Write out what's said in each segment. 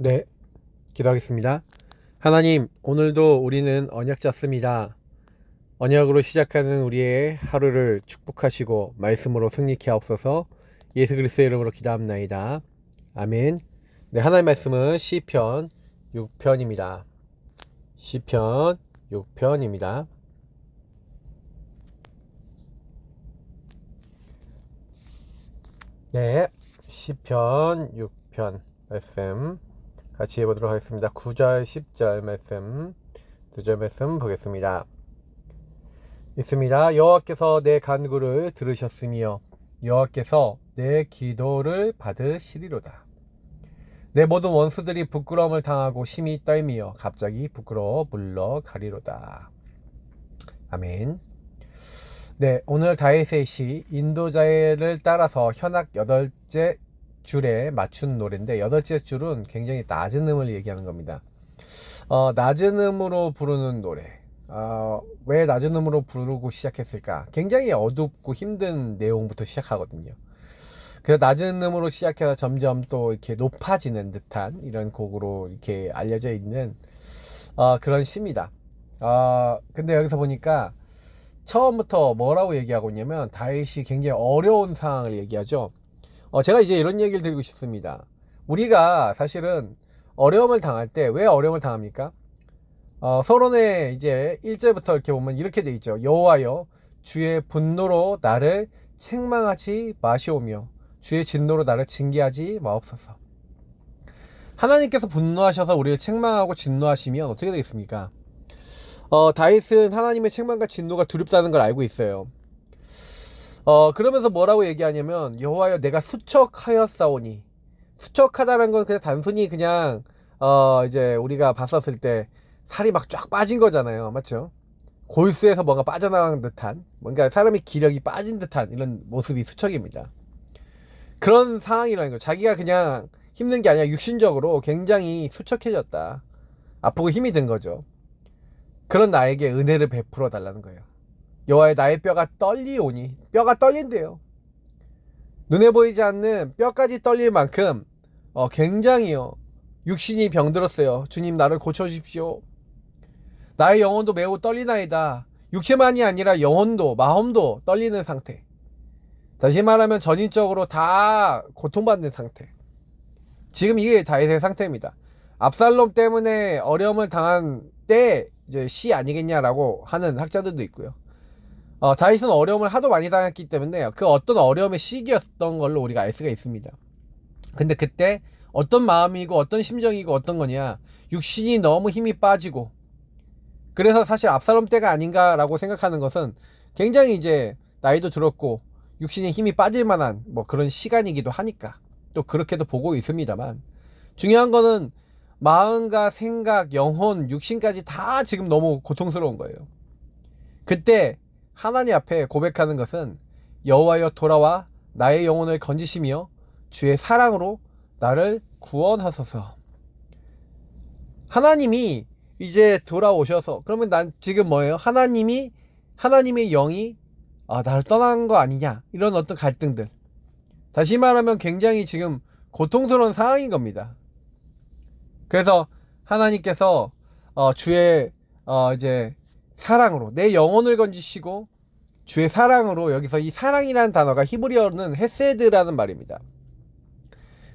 네, 기도하겠습니다. 하나님, 오늘도 우리는 언약 잡습니다. 언약으로 시작하는 우리의 하루를 축복하시고 말씀으로 승리케 하옵소서. 예수 그리스도의 이름으로 기도합나이다. 아멘. 네, 하나님 말씀은 시편 6편입니다. 시편 6편입니다. 네, 시편 6편 말씀 같이 해보도록 하겠습니다. 9절, 10절 말씀, 두 절 말씀 보겠습니다. 있습니다. 여호와께서 내 간구를 들으셨으며 여호와께서 내 기도를 받으시리로다. 내 모든 원수들이 부끄러움을 당하고 심히 떨미어 갑자기 부끄러워 물러가리로다. 아멘. 네, 오늘 다윗의 시 인도자를 따라서 현악 여덟째 줄에 맞춘 노래인데 여덟째 줄은 굉장히 낮은 음을 얘기하는 겁니다. 어, 낮은 음으로 부르는 노래. 어, 왜 낮은 음으로 부르고 시작했을까? 굉장히 어둡고 힘든 내용부터 시작하거든요. 그래서 낮은 음으로 시작해서 점점 또 이렇게 높아지는 듯한 이런 곡으로 이렇게 알려져 있는 어, 그런 시입니다. 어, 근데 여기서 보니까 처음부터 뭐라고 얘기하고 있냐면 다윗이 굉장히 어려운 상황을 얘기하죠. 어, 제가 이제 이런 얘기를 드리고 싶습니다. 우리가 사실은 어려움을 당할 때 왜 어려움을 당합니까? 어, 서론에 이제 1절부터 이렇게 보면 이렇게 돼 있죠. 여호와여 주의 분노로 나를 책망하지 마시오며 주의 진노로 나를 징계하지 마옵소서. 하나님께서 분노하셔서 우리를 책망하고 진노하시면 어떻게 되겠습니까? 어, 다윗은 하나님의 책망과 진노가 두렵다는 걸 알고 있어요. 어, 그러면서 뭐라고 얘기하냐면 여호와여 내가 수척하였사오니 수척하다는 건 그냥 단순히 그냥 어, 이제 우리가 봤었을 때 살이 막 쫙 빠진 거잖아요. 맞죠? 골수에서 뭔가 빠져나간 듯한 뭔가 사람의 기력이 빠진 듯한 이런 모습이 수척입니다. 그런 상황이라는 거. 자기가 그냥 힘든 게 아니라 육신적으로 굉장히 수척해졌다. 아프고 힘이 든 거죠. 그런 나에게 은혜를 베풀어 달라는 거예요. 여호와의 나의 뼈가 떨리오니 뼈가 떨린대요. 눈에 보이지 않는 뼈까지 떨릴 만큼 어, 굉장히요 육신이 병들었어요. 주님 나를 고쳐주십시오. 나의 영혼도 매우 떨리나이다. 육체만이 아니라 영혼도 마음도 떨리는 상태. 다시 말하면 전인적으로 다 고통받는 상태. 지금 이게 다윗의 상태입니다. 압살롬 때문에 어려움을 당한 때 이제 시 아니겠냐라고 하는 학자들도 있고요. 어, 다윗은 어려움을 하도 많이 당했기 때문에 그 어떤 어려움의 시기였던 걸로 우리가 알 수가 있습니다. 근데 그때 어떤 마음이고 어떤 심정이고 어떤 거냐 육신이 너무 힘이 빠지고 그래서 사실 압살롬 때가 아닌가라고 생각하는 것은 굉장히 이제 나이도 들었고 육신에 힘이 빠질 만한 뭐 그런 시간이기도 하니까 또 그렇게도 보고 있습니다만 중요한 거는 마음과 생각, 영혼, 육신까지 다 지금 너무 고통스러운 거예요. 그때 하나님 앞에 고백하는 것은 여호와여 돌아와 나의 영혼을 건지시며 주의 사랑으로 나를 구원하소서. 하나님이 이제 돌아오셔서 그러면 난 지금 뭐예요? 하나님이 하나님의 영이 아, 나를 떠난 거 아니냐 이런 어떤 갈등들. 다시 말하면 굉장히 지금 고통스러운 상황인 겁니다. 그래서 하나님께서 어, 주의 어, 이제 사랑으로 내 영혼을 건지시고 주의 사랑으로 여기서 이 사랑이라는 단어가 히브리어는 헤세드라는 말입니다.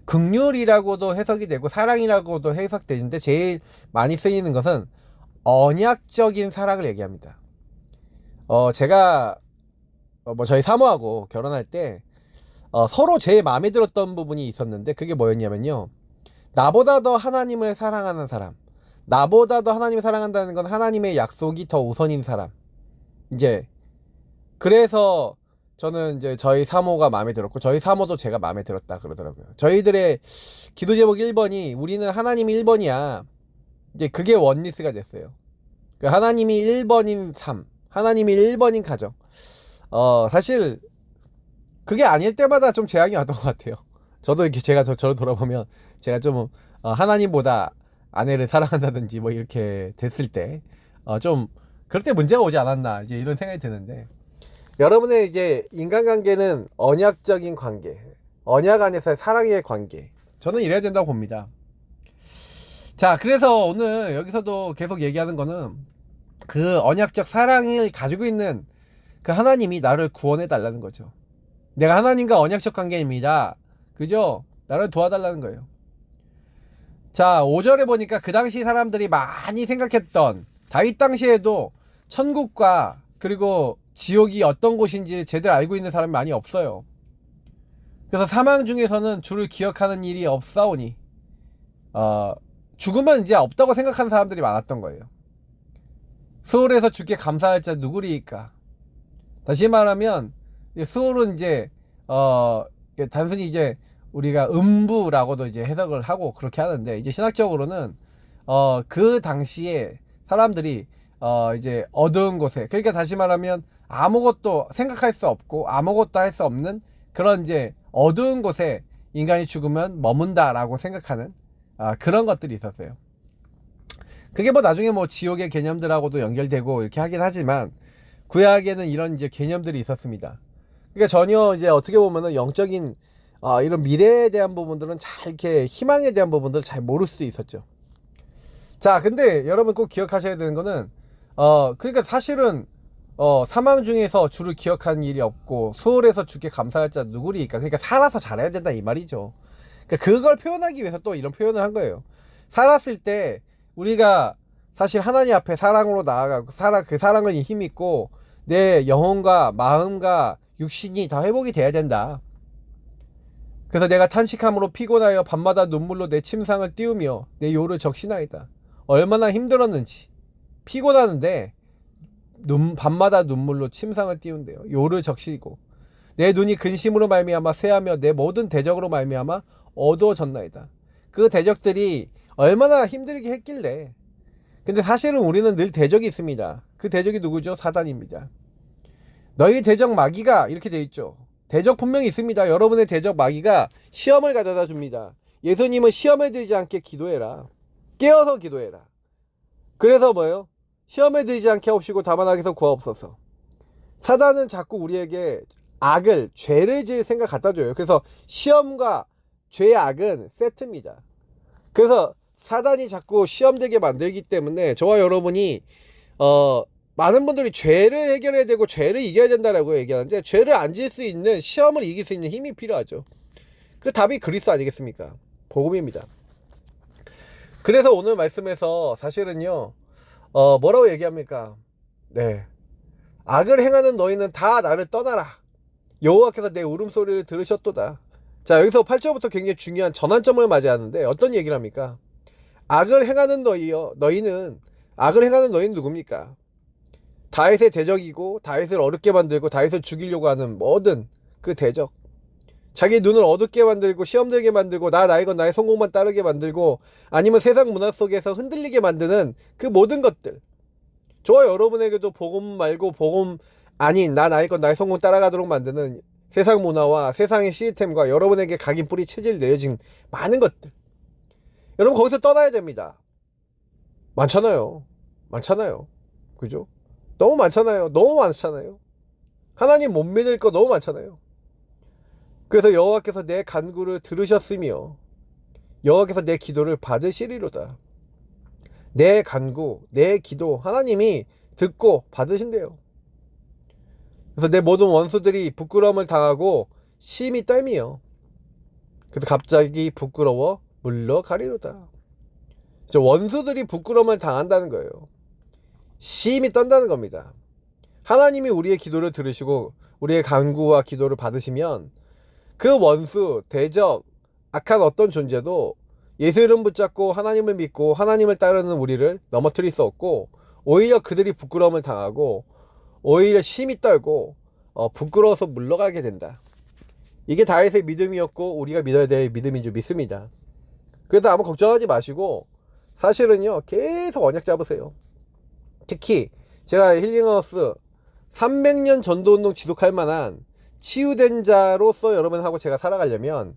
극률이라고도 해석이 되고 사랑이라고도 해석되는데 제일 많이 쓰이는 것은 언약적인 사랑을 얘기합니다. 어, 제가 어, 뭐 저희 사모하고 결혼할 때 어, 서로 제 마음에 들었던 부분이 있었는데 그게 뭐였냐면요. 나보다 더 하나님을 사랑하는 사람. 나보다 더 하나님을 사랑한다는 건 하나님의 약속이 더 우선인 사람. 이제 그래서 저는 이제 저희 사모가 마음에 들었고 저희 사모도 제가 마음에 들었다 그러더라고요. 저희들의 기도 제목 1번이 우리는 하나님이 1번이야. 이제 그게 원리스가 됐어요. 그 하나님이 1번인 삶, 하나님이 1번인 가정. 어, 사실 그게 아닐 때마다 좀 재앙이 왔던 것 같아요. 저도 이렇게 제가 저, 저를 돌아보면 제가 좀 어, 하나님보다 아내를 사랑한다든지 뭐 이렇게 됐을 때 어, 좀 그럴 때 문제가 오지 않았나 이제 이런 생각이 드는데 여러분의 이제 인간관계는 언약적인 관계, 언약 안에서의 사랑의 관계. 저는 이래야 된다고 봅니다. 자, 그래서 오늘 여기서도 계속 얘기하는 거는 그 언약적 사랑을 가지고 있는 그 하나님이 나를 구원해 달라는 거죠. 내가 하나님과 언약적 관계입니다. 그죠? 나를 도와달라는 거예요. 자, 5절에 보니까 그 당시 사람들이 많이 생각했던 다윗 당시에도 천국과 그리고 지옥이 어떤 곳인지 제대로 알고 있는 사람이 많이 없어요. 그래서 사망 중에서는 주를 기억하는 일이 없사오니 어, 죽으면 이제 없다고 생각하는 사람들이 많았던 거예요. 수월에서 주께 감사할 자 누구리까? 다시 말하면 수월은 이제 어 단순히 이제 우리가 음부라고도 이제 해석을 하고 그렇게 하는데 이제 신학적으로는 어 그 당시에 사람들이 어 이제 어두운 곳에 그러니까 다시 말하면 아무것도 생각할 수 없고 아무것도 할 수 없는 그런 이제 어두운 곳에 인간이 죽으면 머문다라고 생각하는 아, 그런 것들이 있었어요. 그게 뭐 나중에 뭐 지옥의 개념들하고도 연결되고 이렇게 하긴 하지만 구약에는 이런 이제 개념들이 있었습니다. 그러니까 전혀 이제 어떻게 보면은 영적인 아, 이런 미래에 대한 부분들은 잘 이렇게 희망에 대한 부분들을 잘 모를 수도 있었죠. 자, 근데 여러분 꼭 기억하셔야 되는 거는 어, 그러니까 사실은 어, 사망 중에서 주를 기억하는 일이 없고 수월해서 주께 감사할 자 누구리까? 그러니까 살아서 잘해야 된다 이 말이죠. 그러니까 그걸 표현하기 위해서 또 이런 표현을 한 거예요. 살았을 때 우리가 사실 하나님 앞에 사랑으로 나아가고 사랑 그 사랑은 힘 있고 내 영혼과 마음과 육신이 다 회복이 돼야 된다. 그래서 내가 탄식함으로 피곤하여 밤마다 눈물로 내 침상을 띄우며 내 요를 적시나이다. 얼마나 힘들었는지 피곤하는데 눈, 밤마다 눈물로 침상을 띄운대요. 요를 적시고 내 눈이 근심으로 말미암아 쇠하며 내 모든 대적으로 말미암아 어두워졌나이다. 그 대적들이 얼마나 힘들게 했길래. 근데 사실은 우리는 늘 대적이 있습니다. 그 대적이 누구죠? 사단입니다. 너희 대적 마귀가 이렇게 돼 있죠. 대적 분명히 있습니다. 여러분의 대적 마귀가 시험을 가져다 줍니다. 예수님은 시험에 들지 않게 기도해라. 깨어서 기도해라. 그래서 뭐예요? 시험에 들지 않게 하옵시고 다만 악에서 구하옵소서. 사단은 자꾸 우리에게 악을, 죄를 지을 생각 갖다 줘요. 그래서 시험과 죄악은 세트입니다. 그래서 사단이 자꾸 시험되게 만들기 때문에 저와 여러분이 어 많은 분들이 죄를 해결해야 되고 죄를 이겨야 된다라고 얘기하는데 죄를 안 지을 수 있는 시험을 이길 수 있는 힘이 필요하죠. 그 답이 그리스도 아니겠습니까? 복음입니다. 그래서 오늘 말씀에서 사실은요. 어 뭐라고 얘기합니까? 네. 악을 행하는 너희는 다 나를 떠나라. 여호와께서 내 울음소리를 들으셨도다. 자, 여기서 8절부터 굉장히 중요한 전환점을 맞이하는데 어떤 얘기를 합니까? 악을 행하는 너희여, 너희는 악을 행하는 너희는 누굽니까? 다윗의 대적이고 다윗을 어렵게 만들고 다윗을 죽이려고 하는 모든 그 대적. 자기 눈을 어둡게 만들고 시험 들게 만들고 나 나이건 나의 성공만 따르게 만들고 아니면 세상 문화 속에서 흔들리게 만드는 그 모든 것들. 저와 여러분에게도 복음 말고 복음 아닌 나 나이건 나의 성공 따라가도록 만드는 세상 문화와 세상의 시스템과 여러분에게 각인 뿌리 체질 내려진 많은 것들. 여러분 거기서 떠나야 됩니다. 많잖아요. 많잖아요. 그죠? 너무 많잖아요. 너무 많잖아요. 하나님 못 믿을 거 너무 많잖아요. 그래서 여호와께서 내 간구를 들으셨으며 여호와께서 내 기도를 받으시리로다. 내 간구, 내 기도 하나님이 듣고 받으신대요. 그래서 내 모든 원수들이 부끄러움을 당하고 심히 떨미요. 그래서 갑자기 부끄러워 물러가리로다. 원수들이 부끄러움을 당한다는 거예요. 심히 떤다는 겁니다. 하나님이 우리의 기도를 들으시고 우리의 간구와 기도를 받으시면 그 원수, 대적, 악한 어떤 존재도 예수 이름 붙잡고 하나님을 믿고 하나님을 따르는 우리를 넘어뜨릴 수 없고 오히려 그들이 부끄러움을 당하고 오히려 심히 떨고 어, 부끄러워서 물러가게 된다. 이게 다윗의 믿음이었고 우리가 믿어야 될 믿음인 줄 믿습니다. 그래서 아무 걱정하지 마시고 사실은요 계속 언약 잡으세요. 특히 제가 힐링하우스 300년 전도운동 지속할 만한 치유된 자로서 여러분하고 제가 살아가려면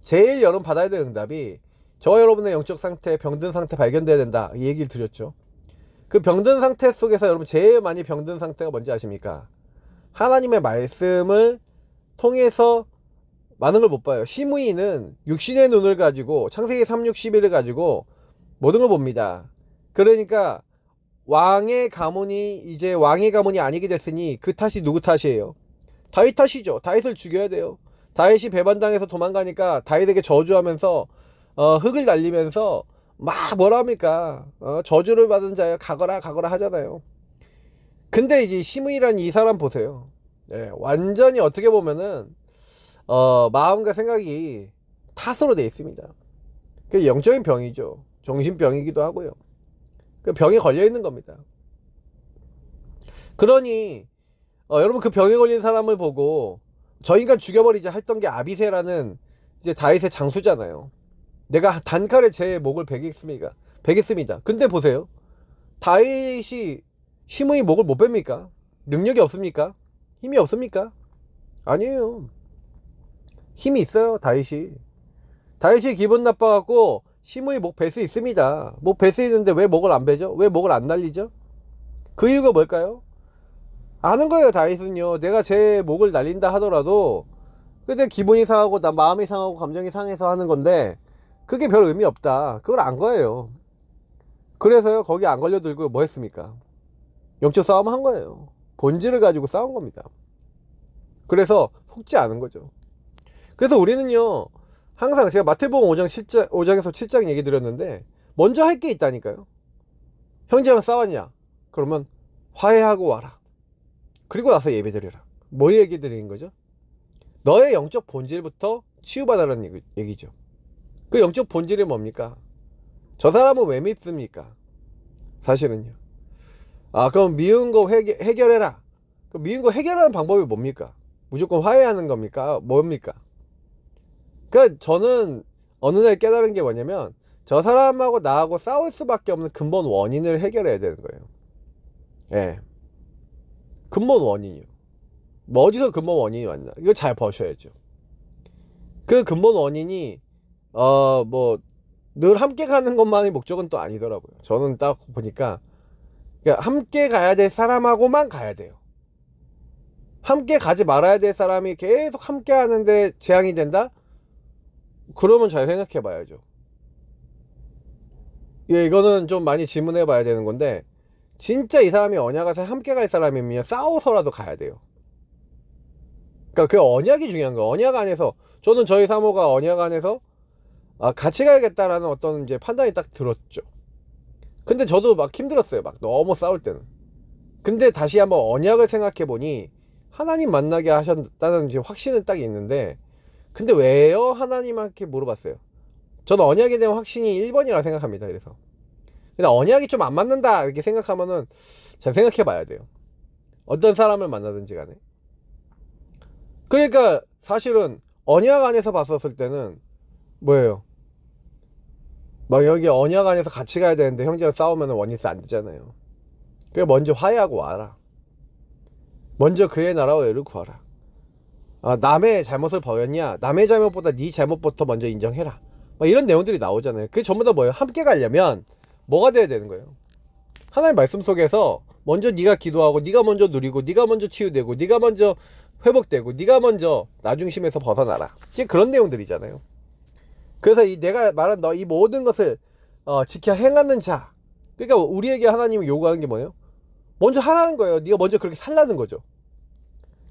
제일 여러분 받아야 될 응답이 저 여러분의 영적 상태, 병든 상태 발견돼야 된다. 이 얘기를 드렸죠. 그 병든 상태 속에서 여러분 제일 많이 병든 상태가 뭔지 아십니까? 하나님의 말씀을 통해서 많은 걸 못 봐요. 시므이는 육신의 눈을 가지고 창세기 3, 6, 11을 가지고 모든 걸 봅니다. 그러니까 왕의 가문이 이제 왕의 가문이 아니게 됐으니 그 탓이 누구 탓이에요? 다윗 탓이죠. 다윗을 죽여야 돼요. 다윗이 배반당해서 도망가니까 다윗에게 저주하면서 어, 흙을 날리면서 막 뭐라 합니까? 어, 저주를 받은 자여 가거라 가거라 하잖아요. 근데 이제 시므이라는 이 사람 보세요. 예, 완전히 어떻게 보면은 어, 마음과 생각이 탓으로 돼 있습니다. 그 영적인 병이죠. 정신병이기도 하고요. 그 병에 걸려 있는 겁니다. 그러니 어, 여러분 그 병에 걸린 사람을 보고 저 인간 죽여버리자 했던 게 아비세라는 이제 다윗의 장수잖아요. 내가 단칼에 제 목을 베겠습니다. 베겠습니다. 근데 보세요. 다윗이 힘의 목을 못 뺍니까? 능력이 없습니까? 힘이 없습니까? 아니에요. 힘이 있어요, 다윗이. 다윗이 기분 나빠갖고 심의 목벨수 있습니다. 목벨수 있는데 왜 목을 안 베죠? 왜 목을 안 날리죠? 그 이유가 뭘까요? 아는 거예요, 다윗은요. 내가 제 목을 날린다 하더라도 근데 기분이 상하고 나 마음이 상하고 감정이 상해서 하는 건데 그게 별 의미 없다. 그걸 안 거예요. 그래서요, 거기 안 걸려들고 뭐 했습니까? 영적 싸움 한 거예요. 본질을 가지고 싸운 겁니다. 그래서 속지 않은 거죠. 그래서 우리는요, 항상 제가 마태복음 5장 7장, 5장에서 7장 얘기 드렸는데, 먼저 할 게 있다니까요. 형제랑 싸웠냐? 그러면 화해하고 와라. 그리고 나서 예배 드려라. 뭐 얘기 드리는 거죠? 너의 영적 본질부터 치유받아라는 얘기죠. 그 영적 본질이 뭡니까? 저 사람은 왜 밉습니까? 사실은요. 아, 그럼 미운 거 해결, 해결해라. 그 미운 거 해결하는 방법이 뭡니까? 무조건 화해하는 겁니까? 뭡니까? 그러니까 저는 어느 날 깨달은 게 뭐냐면 저 사람하고 나하고 싸울 수밖에 없는 근본 원인을 해결해야 되는 거예요. 예. 근본 원인이요. 뭐 어디서 근본 원인이 왔나? 이거 잘 보셔야죠. 그 근본 원인이 어 뭐 늘 함께 가는 것만이 목적은 또 아니더라고요. 저는 딱 보니까 그러니까 함께 가야 될 사람하고만 가야 돼요. 함께 가지 말아야 될 사람이 계속 함께 하는데 재앙이 된다? 그러면 잘 생각해 봐야죠. 예, 이거는 좀 많이 질문해 봐야 되는 건데, 진짜 이 사람이 언약에서 함께 갈 사람이면 싸워서라도 가야 돼요. 그러니까 그 언약이 중요한 거예요. 언약 안에서, 저는 저희 사모가 언약 안에서 아, 같이 가야겠다라는 어떤 이제 판단이 딱 들었죠. 근데 저도 막 힘들었어요. 막 너무 싸울 때는. 근데 다시 한번 언약을 생각해 보니 하나님 만나게 하셨다는 확신은 딱 있는데 근데 왜요? 하나님한테 물어봤어요. 저는 언약에 대한 확신이 1번이라 생각합니다. 그래서. 근데 언약이 좀 안 맞는다 이렇게 생각하면은 잘 생각해 봐야 돼요. 어떤 사람을 만나든지 간에. 그러니까 사실은 언약 안에서 봤었을 때는 뭐예요? 막 여기 언약 안에서 같이 가야 되는데 형제랑 싸우면 원인스 안 되잖아요. 그래 먼저 화해하고 와라. 먼저 그의 나라와 의를 구하라. 아, 남의 잘못을 버렸냐? 남의 잘못보다 네 잘못부터 먼저 인정해라. 막 이런 내용들이 나오잖아요. 그게 전부 다 뭐예요? 함께 가려면 뭐가 돼야 되는 거예요? 하나님 말씀 속에서 먼저 네가 기도하고 네가 먼저 누리고 네가 먼저 치유되고 네가 먼저 회복되고 네가 먼저 나중심에서 벗어나라. 이게 그런 내용들이잖아요. 그래서 이 내가 말한 너 이 모든 것을 어, 지켜 행하는 자. 그러니까 우리에게 하나님이 요구하는 게 뭐예요? 먼저 하라는 거예요. 네가 먼저 그렇게 살라는 거죠.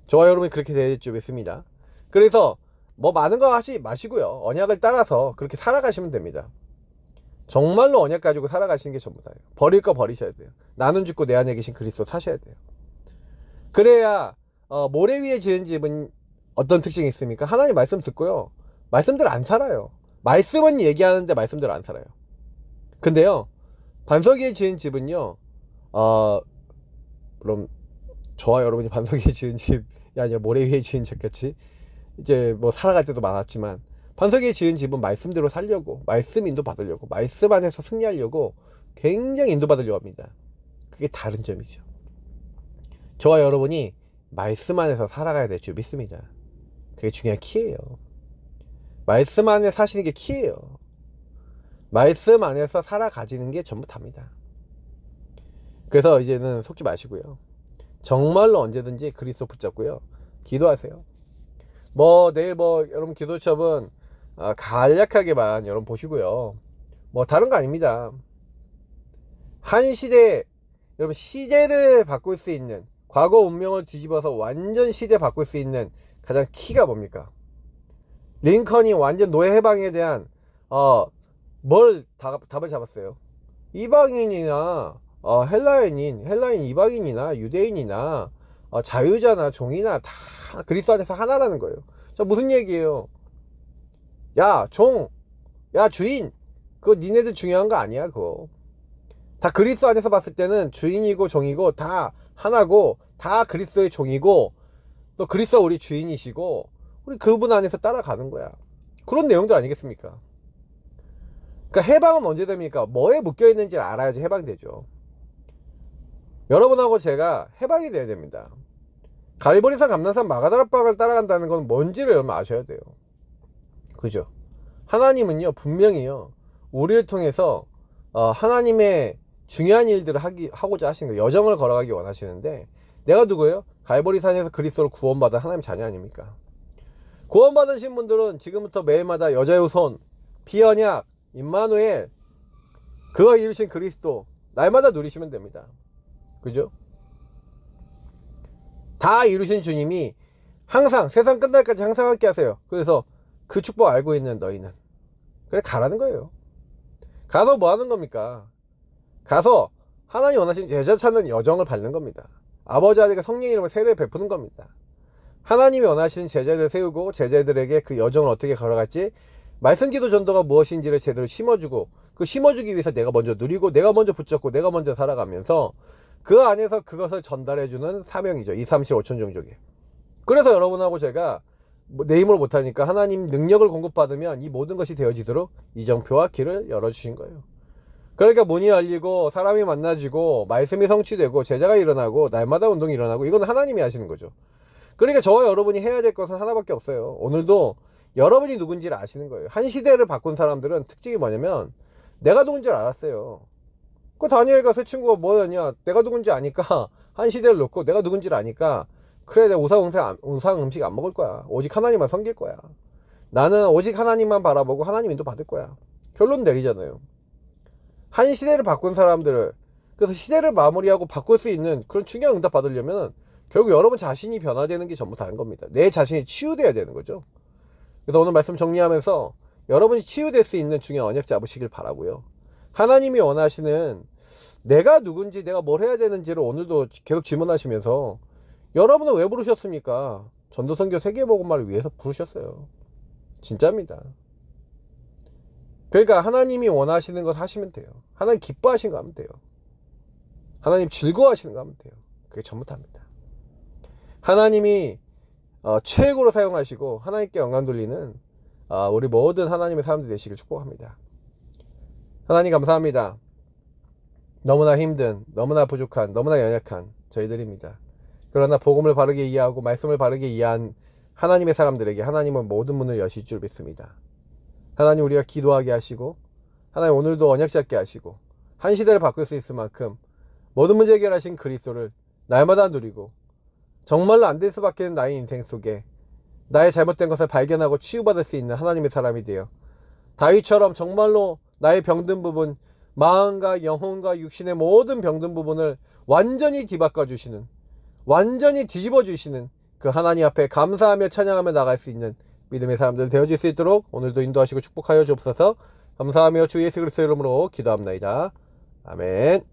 저와 여러분이 그렇게 될줄 믿습니다. 그래서 뭐 많은 거 하시 마시고요. 언약을 따라서 그렇게 살아가시면 됩니다. 정말로 언약 가지고 살아가시는 게 전부다예요. 버릴 거 버리셔야 돼요. 나는 죽고 내 안에 계신 그리스도 사셔야 돼요. 그래야 어, 모래 위에 지은 집은 어떤 특징이 있습니까? 하나님 말씀 듣고요. 말씀들 안 살아요. 말씀은 얘기하는데 말씀들 안 살아요. 근데요. 반석 위에 지은 집은요. 어, 그럼 저와 여러분이 반석 위에 지은 집이 아니라 모래 위에 지은 집같이 이제 뭐 살아갈 때도 많았지만 반석 위에 지은 집은 말씀대로 살려고 말씀 인도 받으려고 말씀 안에서 승리하려고 굉장히 인도 받으려고 합니다. 그게 다른 점이죠. 저와 여러분이 말씀 안에서 살아가야 될 줄 믿습니다. 그게 중요한 키예요. 말씀 안에 사시는 게 키예요. 말씀 안에서 살아가지는 게 전부 답니다. 그래서 이제는 속지 마시고요. 정말로 언제든지 그리스도 붙잡고요. 기도하세요. 뭐 내일 뭐 여러분 기도 수업은 아, 간략하게만 여러분 보시고요. 뭐 다른 거 아닙니다. 한 시대 여러분 시대를 바꿀 수 있는 과거 운명을 뒤집어서 완전 시대 바꿀 수 있는 가장 키가 뭡니까? 링컨이 완전 노예 해방에 대한 어 뭘 답을 잡았어요. 이방인이나 어, 헬라인인 헬라인 이방인이나 유대인이나 어, 자유자나 종이나 다 그리스도 안에서 하나라는 거예요. 자 무슨 얘기예요? 야 종, 야 주인, 그거 니네들 중요한 거 아니야 그거. 다 그리스도 안에서 봤을 때는 주인이고 종이고 다 하나고 다 그리스도의 종이고 또 그리스도 우리 주인이시고 우리 그분 안에서 따라가는 거야. 그런 내용들 아니겠습니까? 그러니까 해방은 언제 됩니까? 뭐에 묶여 있는지를 알아야지 해방되죠. 여러분하고 제가 해방이 돼야 됩니다. 갈보리산 감난산 마가다락방을 따라간다는 건 뭔지를 여러분 아셔야 돼요. 그죠? 하나님은요 분명히요 우리를 통해서 어, 하나님의 중요한 일들을 하기, 하고자 하시는 거예요. 여정을 걸어가기 원하시는데 내가 누구예요? 갈보리산에서 그리스도를 구원받은 하나님 자녀 아닙니까? 구원받으신 분들은 지금부터 매일마다 여자의 손, 비언약, 임마누엘 그가 이루신 그리스도 날마다 누리시면 됩니다. 그죠? 다 이루신 주님이 항상 세상 끝날까지 항상 함께 하세요. 그래서 그 축복 알고 있는 너희는 그래 가라는 거예요. 가서 뭐 하는 겁니까? 가서 하나님 원하신 제자 찾는 여정을 밟는 겁니다. 아버지 아들과 성령 이름으로 세례를 베푸는 겁니다. 하나님이 원하시는 제자들을 세우고 제자들에게 그 여정을 어떻게 걸어갈지 말씀 기도 전도가 무엇인지를 제대로 심어주고 그 심어주기 위해서 내가 먼저 누리고 내가 먼저 붙잡고 내가 먼저 살아가면서 그 안에서 그것을 전달해주는 사명이죠. 2, 3, 7, 5천 종족에. 그래서 여러분하고 제가 뭐내 힘으로 못하니까 하나님 능력을 공급받으면 이 모든 것이 되어지도록 이정표와 길을 열어주신 거예요. 그러니까 문이 열리고 사람이 만나지고 말씀이 성취되고 제자가 일어나고 날마다 운동이 일어나고 이건 하나님이 하시는 거죠. 그러니까 저와 여러분이 해야 될 것은 하나밖에 없어요. 오늘도 여러분이 누군지를 아시는 거예요. 한 시대를 바꾼 사람들은 특징이 뭐냐면 내가 누군지를 알았어요. 그 다니엘과 새 친구가 뭐였냐? 내가 누군지 아니까 한 시대를 놓고 내가 누군지를 아니까 그래 내가 우상 음식, 안- 우상 음식 안 먹을 거야. 오직 하나님만 섬길 거야. 나는 오직 하나님만 바라보고 하나님 인도 받을 거야. 결론 내리잖아요. 한 시대를 바꾼 사람들을 그래서 시대를 마무리하고 바꿀 수 있는 그런 중요한 응답 받으려면 결국 여러분 자신이 변화되는 게 전부 다른 겁니다. 내 자신이 치유돼야 되는 거죠. 그래서 오늘 말씀 정리하면서 여러분이 치유될 수 있는 중요한 언약 잡으시길 바라고요. 하나님이 원하시는 내가 누군지 내가 뭘 해야 되는지를 오늘도 계속 질문하시면서 여러분은 왜 부르셨습니까? 전도선교 세계복음화를 위해서 부르셨어요. 진짜입니다. 그러니까 하나님이 원하시는 것 하시면 돼요. 하나님 기뻐하시는 거 하면 돼요. 하나님 즐거워하시는 거 하면 돼요. 그게 전부 다입니다. 하나님이 어, 최고로 사용하시고 하나님께 영광 돌리는 어, 우리 모든 하나님의 사람들 되시길 축복합니다. 하나님 감사합니다. 너무나 힘든, 너무나 부족한, 너무나 연약한 저희들입니다. 그러나 복음을 바르게 이해하고 말씀을 바르게 이해한 하나님의 사람들에게 하나님은 모든 문을 여실 줄 믿습니다. 하나님 우리가 기도하게 하시고 하나님 오늘도 언약 잡게 하시고 한 시대를 바꿀 수 있을 만큼 모든 문제 해결하신 그리스도를 날마다 누리고 정말로 안 될 수밖에 없는 나의 인생 속에 나의 잘못된 것을 발견하고 치유받을 수 있는 하나님의 사람이 되어 다윗처럼 정말로 나의 병든 부분 마음과 영혼과 육신의 모든 병든 부분을 완전히 뒤바꿔 주시는 완전히 뒤집어 주시는 그 하나님 앞에 감사하며 찬양하며 나갈 수 있는 믿음의 사람들 되어질 수 있도록 오늘도 인도하시고 축복하여 주옵소서. 감사하며 주 예수 그리스도 이름으로 기도합나이다. 아멘.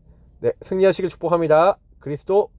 네 승리하시길 축복합니다. 그리스도